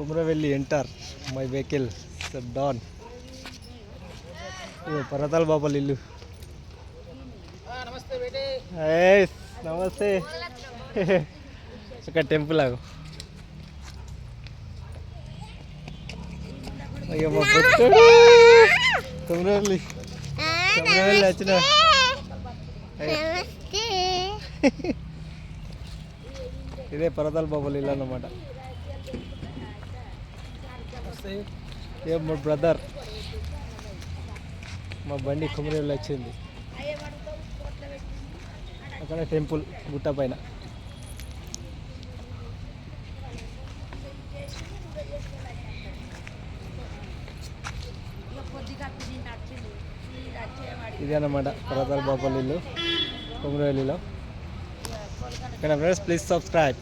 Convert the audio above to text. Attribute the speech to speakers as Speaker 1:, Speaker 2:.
Speaker 1: Kumravelli enter my vehicle డాన్ ఇదో పరతాల బాబాల ఇల్లు నమస్తే. ఒక టెంపుల్ ఆగు అయ్యో మా పుట్టుడు కుమ్రవెల్లి. కుమ్రవెల్లి వచ్చిన. ఇదే పరతాల బాబాల ఇల్లు అన్నమాట. ఏ మా బ్రదర్ మా బండి కుమరేళ్ళు వచ్చింది. అక్కడ టెంపుల్ గుట్ట పైన. ఇది అన్నమాట పర్వతాల బాపల్లిలో కుమరవెల్లిలో ఇక్కడ ఫ్రెండ్స్ ప్లీజ్ సబ్స్క్రైబ్